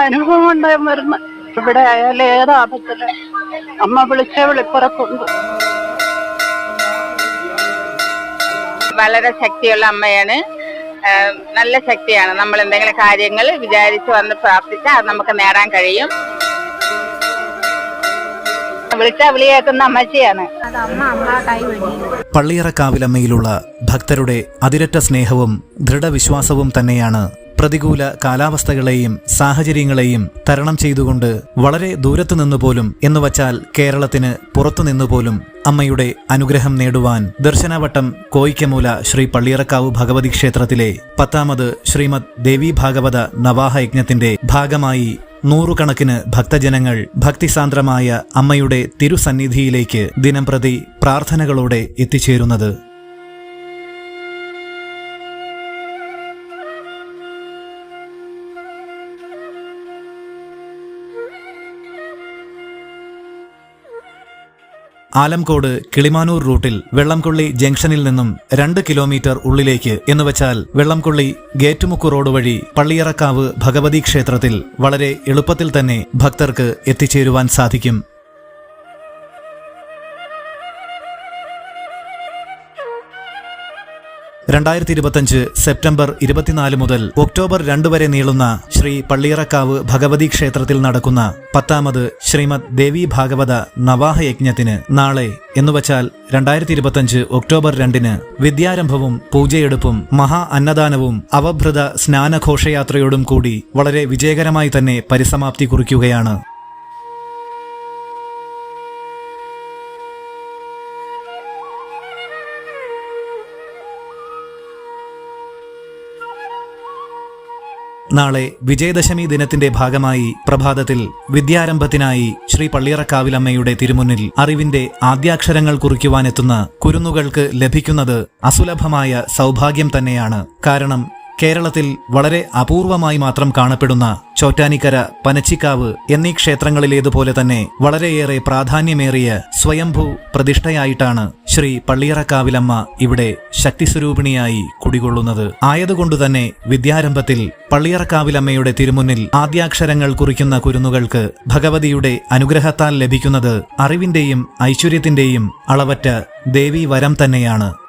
അനുഭവം ഉണ്ടായി വരുന്ന ഇവിടെ ആയാലും ഏത് ആപത്തിൽ? അമ്മ വിളിച്ച വിളിപ്പുറത്തുണ്ട് വളരെ ശക്തിയുള്ള അമ്മയാണ്. നല്ല ശക്തിയാണ്. നമ്മൾ എന്തെങ്കിലും കാര്യങ്ങൾ വിചാരിച്ച് വന്ന് പ്രാർത്ഥിച്ചാൽ അത് നമുക്ക് നേടാൻ കഴിയും. പള്ളിയറക്കാവിലമ്മയിലുള്ള ഭക്തരുടെ അതിരറ്റ സ്നേഹവും ദൃഢവിശ്വാസവും തന്നെയാണ് പ്രതികൂല കാലാവസ്ഥകളെയും സാഹചര്യങ്ങളെയും തരണം ചെയ്തുകൊണ്ട് വളരെ ദൂരത്തു നിന്നുപോലും എന്നുവച്ചാൽ കേരളത്തിന് പുറത്തുനിന്നുപോലും അമ്മയുടെ അനുഗ്രഹം നേടുവാൻ ദർശനവട്ടം കോയിക്കമൂല ശ്രീ പള്ളിയറക്കാവ് ഭഗവതി ക്ഷേത്രത്തിലെ പത്താമത് ശ്രീമദ് ദേവി ഭാഗവത നവാഹ യജ്ഞത്തിന്റെ ഭാഗമായി നൂറുകണക്കിന് ഭക്തജനങ്ങൾ ഭക്തിസാന്ദ്രമായ അമ്മയുടെ തിരുസന്നിധിയിലേക്ക് ദിനംപ്രതി പ്രാർത്ഥനകളോടെ എത്തിച്ചേരുന്നത്. ആലംകോട് കിളിമാനൂർ റൂട്ടിൽ വെള്ളംകൊള്ളി ജംഗ്ഷനിൽ നിന്നും രണ്ട് കിലോമീറ്റർ ഉള്ളിലേക്ക് എന്നുവച്ചാൽ വെള്ളംകൊള്ളി ഗേറ്റുമുക്ക് റോഡ് വഴി പള്ളിയറക്കാവ് ഭഗവതി ക്ഷേത്രത്തിൽ വളരെ എളുപ്പത്തിൽ തന്നെ ഭക്തർക്ക് എത്തിച്ചേരുവാൻ സാധിക്കും. രണ്ടായിരത്തി ഇരുപത്തഞ്ച് സെപ്റ്റംബർ ഇരുപത്തിനാല് മുതൽ ഒക്ടോബർ രണ്ട് വരെ നീളുന്ന ശ്രീ പള്ളിയറക്കാവ് ഭഗവതി ക്ഷേത്രത്തിൽ നടക്കുന്ന പത്താമത് ശ്രീമദ് ദേവി ഭാഗവത നവാഹ യജ്ഞത്തിന് നാളെ എന്നുവച്ചാൽ രണ്ടായിരത്തി ഇരുപത്തഞ്ച് ഒക്ടോബർ രണ്ടിന് വിദ്യാരംഭവും പൂജയെടുപ്പും മഹാ അന്നദാനവും അവഭൃത സ്നാനഘോഷയാത്രയോടും കൂടി വളരെ വിജയകരമായി തന്നെ പരിസമാപ്തി കുറിക്കുകയാണ്. നാളെ വിജയദശമി ദിനത്തിന്റെ ഭാഗമായി പ്രഭാതത്തിൽ വിദ്യാരംഭത്തിനായി ശ്രീ പള്ളിയറക്കാവിലമ്മയുടെ തിരുമുന്നിൽ അറിവിന്റെ ആദ്യാക്ഷരങ്ങൾ കുറിക്കുവാനെത്തുന്ന കുരുന്നുകൾക്ക് ലഭിക്കുന്നത് അസുലഭമായ സൗഭാഗ്യം തന്നെയാണ്. കാരണം കേരളത്തിൽ വളരെ അപൂർവമായി മാത്രം കാണപ്പെടുന്ന ചോറ്റാനിക്കര പനച്ചിക്കാവ് എന്നീ ക്ഷേത്രങ്ങളിലേതുപോലെ തന്നെ വളരെയേറെ പ്രാധാന്യമേറിയ സ്വയംഭൂ പ്രതിഷ്ഠയായിട്ടാണ് ശ്രീ പള്ളിയറക്കാവിലമ്മ ഇവിടെ ശക്തിസ്വരൂപിണിയായി കുടികൊള്ളുന്നത്. ആയതുകൊണ്ടുതന്നെ വിദ്യാരംഭത്തിൽ പള്ളിയറക്കാവിലമ്മയുടെ തിരുമുന്നിൽ ആദ്യാക്ഷരങ്ങൾ കുറിക്കുന്ന കുരുന്നുകൾക്ക് ഭഗവതിയുടെ അനുഗ്രഹത്താൽ ലഭിക്കുന്നത് അറിവിന്റെയും ഐശ്വര്യത്തിന്റെയും അളവറ്റ ദേവീവരം തന്നെയാണ്.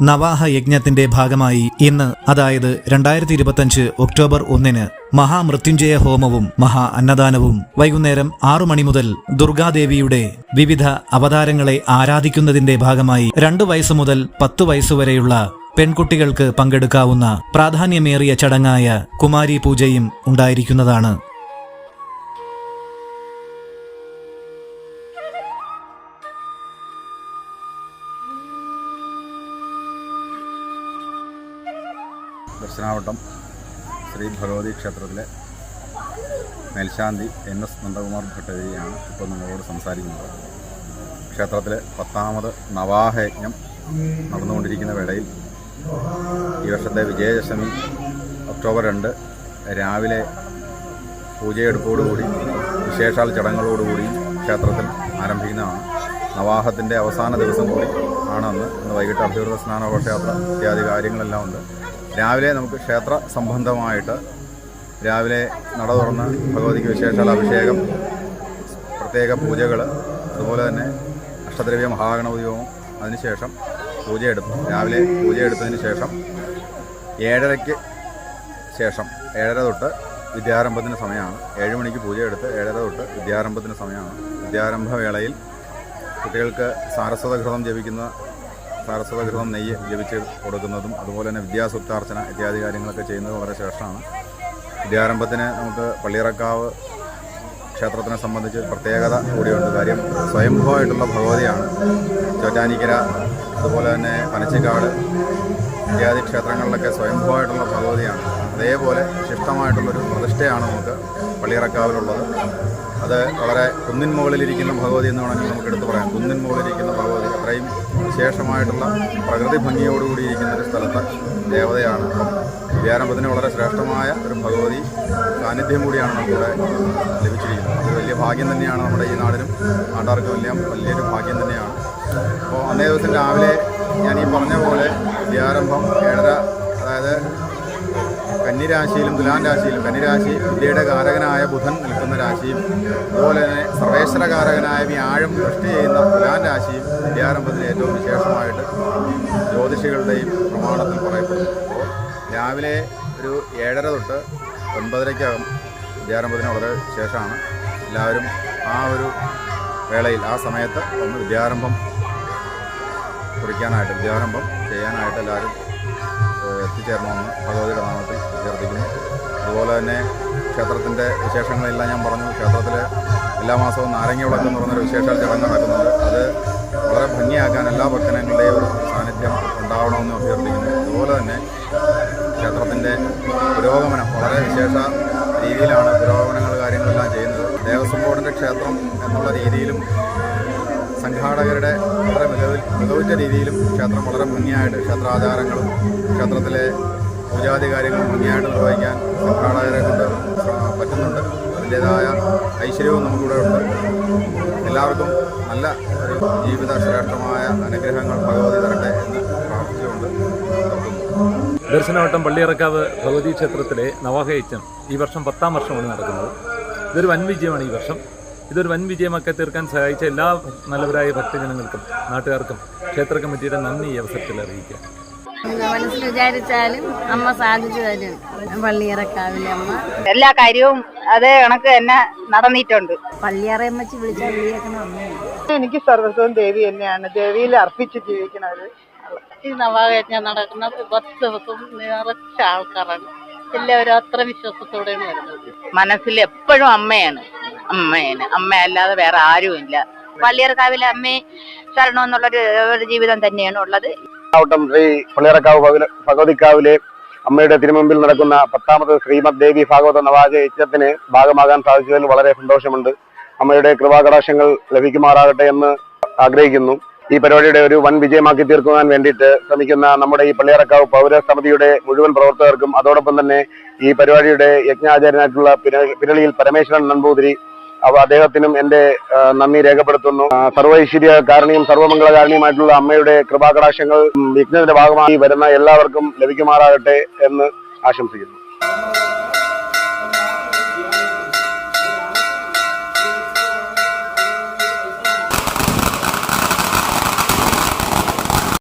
നവാഹ യജ്ഞത്തിന്റെ ഭാഗമായി ഇന്ന് അതായത് രണ്ടായിരത്തി ഇരുപത്തഞ്ച് ഒക്ടോബർ ഒന്നിന് മഹാമൃത്യുഞ്ജയ ഹോമവും മഹാ അന്നദാനവും വൈകുന്നേരം ആറു മണി മുതൽ ദുർഗാദേവിയുടെ വിവിധ അവതാരങ്ങളെ ആരാധിക്കുന്നതിന്റെ ഭാഗമായി രണ്ടു വയസ്സ് മുതൽ പത്തു വയസ്സുവരെയുള്ള പെൺകുട്ടികൾക്ക് പങ്കെടുക്കാവുന്ന പ്രാധാന്യമേറിയ ചടങ്ങായ കുമാരി പൂജയും ഉണ്ടായിരിക്കുന്നതാണ്. ദർശനാവട്ടം ശ്രീ ഭഗവതി ക്ഷേത്രത്തിലെ മേൽശാന്തി എൻ എസ് നന്ദകുമാർ ഭട്ടതിരിയാണ് ഇപ്പോൾ നിങ്ങളോട് സംസാരിക്കുന്നത്. ക്ഷേത്രത്തിലെ പത്താമത് നവാഹയജ്ഞം നടന്നുകൊണ്ടിരിക്കുന്ന വേളയിൽ ഈ വർഷത്തെ വിജയദശമി ഒക്ടോബർ രണ്ട് രാവിലെ പൂജയെടുപ്പോടുകൂടി വിശേഷാൽ ചടങ്ങുകളോടുകൂടി ക്ഷേത്രത്തിൽ ആരംഭിക്കുന്നതാണ്. നവാഹത്തിന്റെ അവസാന ദിവസം കൂടി ആണെന്ന് ഇന്ന് വൈകിട്ട് അഭ്യർത്ഥ സ്നാന ഘോഷയാത്ര ഇത്യാദി കാര്യങ്ങളെല്ലാം ഉണ്ട്. രാവിലെ നമുക്ക് ക്ഷേത്ര സംബന്ധമായിട്ട് രാവിലെ നട തുറന്ന് ഭഗവതിക്ക് വിശേഷാൽ അഭിഷേകം പ്രത്യേക പൂജകൾ അതുപോലെ തന്നെ അഷ്ടദ്രവ്യ മഹാഗണപതിയോഗം അതിനുശേഷം പൂജയെടുത്തു. രാവിലെ പൂജയെടുത്തതിന് ശേഷം ഏഴരയ്ക്ക് ശേഷം ഏഴര തൊട്ട് വിദ്യാരംഭത്തിന് സമയമാണ്. ഏഴ് മണിക്ക് പൂജയെടുത്ത് ഏഴര തൊട്ട് വിദ്യാരംഭത്തിന് സമയമാണ്. വിദ്യാരംഭ വേളയിൽ കുട്ടികൾക്ക് സാരസ്വത ഘൃതം ജപിക്കുന്ന സാരസ്വത ഘൃതം നെയ്യ് ജപിച്ച് കൊടുക്കുന്നതും അതുപോലെ തന്നെ വിദ്യാസുപ്താർച്ചന ഇത്യാദി കാര്യങ്ങളൊക്കെ ചെയ്യുന്നത് വളരെ ശ്രേഷ്ഠമാണ്. വിദ്യാരംഭത്തിന് നമുക്ക് പള്ളിയിറക്കാവ് ക്ഷേത്രത്തിനെ സംബന്ധിച്ച് പ്രത്യേകത കൂടിയുണ്ട്. കാര്യം സ്വയംഭവമായിട്ടുള്ള ഭഗവതിയാണ്. ചോറ്റാനിക്കര അതുപോലെ തന്നെ പനച്ചിക്കാട് ഇത്യാദി ക്ഷേത്രങ്ങളിലൊക്കെ സ്വയംഭവമായിട്ടുള്ള ഭഗവതിയാണ്. അതേപോലെ ശിഷ്ടമായിട്ടുള്ളൊരു പ്രതിഷ്ഠയാണ് നമുക്ക് പള്ളിയിറക്കാവിലുള്ളത്. അത് വളരെ കുന്നിൻ മുകളിലിരിക്കുന്ന ഭഗവതി എന്ന് വേണമെങ്കിൽ നമുക്ക് എടുത്തു പറയാം. കുന്നിൻ മുകളിലിരിക്കുന്ന ഭഗവതി അത്രയും വിശേഷമായിട്ടുള്ള പ്രകൃതി ഭംഗിയോടുകൂടി ഇരിക്കുന്ന ഒരു സ്ഥലത്തെ ദേവതയാണ്. അപ്പം വിദ്യാരംഭത്തിന് വളരെ ശ്രേഷ്ഠമായ ഒരു ഭഗവതി സാന്നിധ്യം കൂടിയാണ് നമുക്കിവിടെ ലഭിച്ചിരിക്കുന്നത്. അത് വലിയ ഭാഗ്യം തന്നെയാണ് നമ്മുടെ ഈ നാടിനും. നാട്ടാർക്ക് വലിയ വലിയൊരു ഭാഗ്യം തന്നെയാണ്. അപ്പോൾ അന്നേ ദിവസം രാവിലെ ഞാൻ ഈ പറഞ്ഞ പോലെ വിദ്യാരംഭം ഏഴര അതായത് കന്നിരാശിയിലും തുലാം രാശിയിലും കന്നിരാശി ഇന്ത്യയുടെ കാരകനായ ബുധൻ നിൽക്കുന്ന രാശിയും അതുപോലെ തന്നെ സർവേശ്വര കാരകനായ വ്യാഴം സൃഷ്ടി ചെയ്യുന്ന തുലാം രാശിയും വിദ്യാരംഭത്തിന് ഏറ്റവും വിശേഷമായിട്ട് ജ്യോതിഷികളുടെയും പ്രമാണത്തിൽ പറയപ്പെടുന്നു. അപ്പോൾ രാവിലെ ഒരു ഏഴര തൊട്ട് ഒൻപതരയ്ക്കകം വിദ്യാരംഭത്തിന് വളരെ ശേഷമാണ് എല്ലാവരും ആ ഒരു വേളയിൽ ആ സമയത്ത് ഒന്ന് വിദ്യാരംഭം കുറിക്കാനായിട്ട് വിദ്യാരംഭം ചെയ്യാനായിട്ട് എല്ലാവരും എത്തിച്ചേരണമെന്ന് ഭഗവതിയുടെ നാമത്തിൽ അഭ്യർത്ഥിക്കുന്നു അതുപോലെ തന്നെ ക്ഷേത്രത്തിന്റെ വിശേഷങ്ങളെല്ലാം ഞാൻ പറഞ്ഞു. ക്ഷേത്രത്തിൽ എല്ലാ മാസവും നാരങ്ങ വിളക്കം എന്ന് പറഞ്ഞൊരു വിശേഷ ചടങ്ങ് നടക്കുന്നുണ്ട്. അത് വളരെ ഭംഗിയാക്കാൻ എല്ലാ ഭക്തനങ്ങളുടെയും ഒരു സാന്നിധ്യം ഉണ്ടാവണമെന്ന് അഭ്യർത്ഥിക്കുന്നു. അതുപോലെ തന്നെ ക്ഷേത്രത്തിന്റെ പുരോഗമനം വളരെ വിശേഷ രീതിയിലാണ് പുരോഗമനങ്ങൾ കാര്യങ്ങളെല്ലാം ചെയ്യുന്നത്. ദേവസ്വം ബോർഡിന്റെ ക്ഷേത്രം എന്നുള്ള രീതിയിലും സംഘാടകരുടെ വളരെ മികവിൽ മികവുറ്റ രീതിയിലും ക്ഷേത്രം വളരെ ഭംഗിയായിട്ട് ക്ഷേത്രാചാരങ്ങളും ക്ഷേത്രത്തിലെ പൂജാതി കാര്യങ്ങളും ഭംഗിയായിട്ട് നിർവഹിക്കാൻ സംഘാടകരെ കൊണ്ട് പറ്റുന്നുണ്ട്. അതിന്റേതായ ഐശ്വര്യവും നമുക്കിവിടെ ഉണ്ട്. എല്ലാവർക്കും നല്ല ജീവിത ശ്രേഷ്ഠമായ അനുഗ്രഹങ്ങൾ ഭഗവതി തരട്ടെ എന്ന് പ്രാർത്ഥിച്ചുകൊണ്ട് ദർശനവട്ടം പള്ളിയിറക്കാവ് ഭഗവതി ക്ഷേത്രത്തിലെ നവാഹയച്ചം ഈ വർഷം പത്താം വർഷമാണ് നടക്കുന്നത്. ഇതൊരു വൻ വിജയമാണ് ഈ വർഷം. ഇതൊരു വൻ വിജയമാക്കി തീർക്കാൻ സഹായിച്ച എല്ലാ നല്ലവരായ ഭക്തജനങ്ങൾക്കും നാട്ടുകാർക്കും ക്ഷേത്ര കമ്മിറ്റിയുടെ നന്ദി ഈ അവസരത്തിൽ അറിയിക്കുക മനസ്സിൽ വിചാരിച്ചാലും അമ്മ സാധിച്ചു തരും. പള്ളിയറക്കാവിലെ അമ്മ. എല്ലാ കാര്യവും അതേ കണക്ക് തന്നെ നടന്നിട്ടുണ്ട്. പള്ളിയറയം വെച്ച് വിളിച്ചാൽ വിളിയേക്കണ അമ്മയാണ്. എനിക്ക് സർവസ്വം ദേവി തന്നെയാണ്. ദേവിയിൽ അർപ്പിച്ച് ജീവിക്കണത് ഈ നവായജ്ഞം നടക്കുന്ന പത്ത് ദിവസം നിറച്ച ആൾക്കാരാണ്. എല്ലാവരും അത്ര വിശ്വാസത്തോടെയാണ് വരുന്നത്. മനസ്സിൽ എപ്പോഴും അമ്മയാണ്. അമ്മയാണ് അമ്മ അല്ലാതെ വേറെ ആരുമില്ല. അമ്മയെ ശരണം എന്നുള്ളൊരു ഒരു ജീവിതം തന്നെയാണ് ഉള്ളത്. ാവട്ടം ശ്രീ പള്ളിയറക്കാവ് ഭഗവ- ഭഗവതിക്കാവിലെ അമ്മയുടെ തിരുമുമ്പിൽ നടക്കുന്ന പത്താമത് ശ്രീമദ് ദേവി ഭാഗവത നവാജ യജ്ഞത്തിന് ഭാഗമാകാൻ സാധിച്ചതിൽ വളരെ സന്തോഷമുണ്ട്. അമ്മയുടെ കൃപാകടാശങ്ങൾ ലഭിക്കുമാറാകട്ടെ എന്ന് ആഗ്രഹിക്കുന്നു. ഈ പരിപാടിയുടെ ഒരു വൻ വിജയമാക്കി തീർക്കുവാൻ വേണ്ടിയിട്ട് ശ്രമിക്കുന്ന നമ്മുടെ ഈ പള്ളിയറക്കാവ് പൗരസമിതിയുടെ മുഴുവൻ പ്രവർത്തകർക്കും അതോടൊപ്പം തന്നെ ഈ പരിപാടിയുടെ യജ്ഞാചാര്യനായിട്ടുള്ള പിര- പിരളിയിൽ പരമേശ്വരൻ നമ്പൂതിരി അവ അദ്ദേഹത്തിനും എന്റെ നന്ദി രേഖപ്പെടുത്തുന്നു. സർവൈശ്വര്യ കാരണിയും സർവമംഗളകാരണിയുമായിട്ടുള്ള അമ്മയുടെ കൃപാകടാക്ഷങ്ങൾ വിഘ്നത്തിന്റെ ഭാഗമായി വരുന്ന എല്ലാവർക്കും ലഭിക്കുമാറാകട്ടെ എന്ന് ആശംസിക്കുന്നു.